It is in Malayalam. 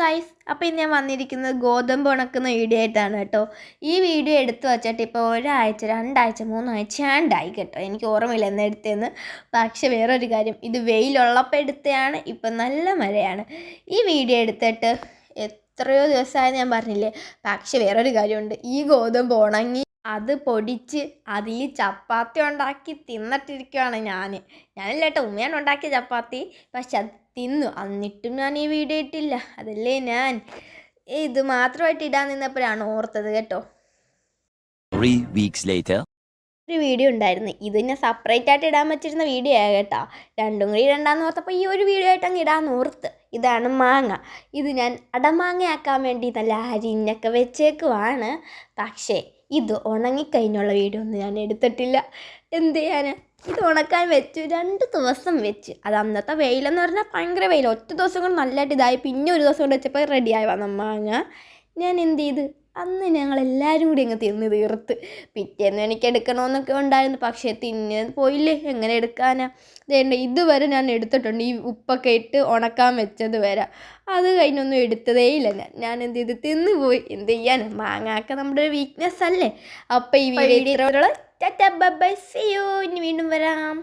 ഗൈസ് അപ്പോൾ ഇന്ന് ഞാൻ വന്നിരിക്കുന്നത് ഗോതമ്പ് ഉണക്കുന്ന വീഡിയോ ആയിട്ടാണ് കേട്ടോ. ഈ വീഡിയോ എടുത്തു വച്ചിട്ട് ഇപ്പോൾ ഒരാഴ്ച രണ്ടാഴ്ച മൂന്നാഴ്ച ആണ്ടായി കേട്ടോ. എനിക്ക് ഓർമ്മയില്ല എന്ന് എടുത്തതെന്ന്. പക്ഷേ വേറൊരു കാര്യം ഇത് വെയിലുള്ളപ്പോൾ എടുത്തതാണ് ഇപ്പം നല്ല മഴയാണ്. ഈ വീഡിയോ എടുത്തിട്ട് എത്രയോ ദിവസമായെന്ന് ഞാൻ പറഞ്ഞില്ലേ? പക്ഷേ വേറൊരു കാര്യമുണ്ട്. ഈ ഗോതമ്പ് ഉണങ്ങി അത് പൊടിച്ച് അതിൽ ചപ്പാത്തി ഉണ്ടാക്കി തിന്നിട്ടിരിക്കുകയാണ് ഞാൻ ഞാനല്ല കേട്ടോ ഉമ്മയാണ് ഉണ്ടാക്കിയ ചപ്പാത്തി. പക്ഷെ അത് തിന്നു. എന്നിട്ടും ഞാൻ ഈ വീഡിയോ ഇട്ടില്ല. അതല്ലേ ഞാൻ. ഇത് മാത്രമായിട്ട് ഇടാൻ നിന്നപ്പോഴാണ് ഓർത്തത് കേട്ടോ. Three weeks later. ഒരു വീഡിയോ ഉണ്ടായിരുന്നു. ഇത് ഞാൻ സെപ്പറേറ്റ് ആയിട്ട് ഇടാൻ പറ്റിയിരുന്ന വീഡിയോ ആയ കേട്ടോ. രണ്ടും കൂടി ഇടണ്ടാന്ന് ഓർത്തപ്പോൾ ഈ ഒരു വീഡിയോ ആയിട്ട് അങ്ങ് ഇടാൻ ഓർത്ത്. ഇതാണ് മാങ്ങ. ഇത് ഞാൻ അടമാങ്ങയാക്കാൻ വേണ്ടി നല്ല അരിഞ്ഞൊക്കെ വെച്ചേക്കുവാണ്. പക്ഷേ ഇത് ഉണങ്ങിക്കഴിഞ്ഞുള്ള വീഡിയോ ഒന്നും ഞാൻ എടുത്തിട്ടില്ല. എന്ത് ചെയ്യാൻ ഇത് ഉണക്കാൻ വെച്ചു. രണ്ട് ദിവസം വെച്ച്. അത് അന്നത്തെ വെയിലെന്ന് പറഞ്ഞാൽ ഭയങ്കര വെയിൽ ഒറ്റ ദിവസം കൊണ്ട് നല്ലതായിട്ട് ഇതായി. പിന്നെ ഒരു ദിവസം കൊണ്ട് വെച്ചപ്പോൾ റെഡിയായി വന്ന മാങ്ങ. ഞാൻ എന്ത് ചെയ്ത്? അന്ന് ഞങ്ങൾ എല്ലാവരും കൂടി അങ്ങ് തിന്ന് തീർത്ത്. പിറ്റേന്ന് എനിക്ക് എടുക്കണമെന്നൊക്കെ ഉണ്ടായിരുന്നു. പക്ഷേ തിന്ന് പോയില്ലേ? എങ്ങനെ എടുക്കാനാ? വേണ്ട ഇതുവരെ ഞാൻ എടുത്തിട്ടുണ്ട്. ഈ ഉപ്പൊക്കെ ഇട്ട് ഉണക്കാൻ വെച്ചത് വരെ. അത് കഴിഞ്ഞൊന്നും എടുത്തതേ ഇല്ല ഞാൻ. ഞാൻ എന്ത് ചെയ്ത്? തിന്ന് പോയി. എന്ത് ചെയ്യാൻ മാങ്ങാക്ക നമ്മുടെ ഒരു വീക്ക്നെസ് അല്ലേ? അപ്പോൾ ഈ video tata bye see you ഇനി വീണ്ടും വരാം.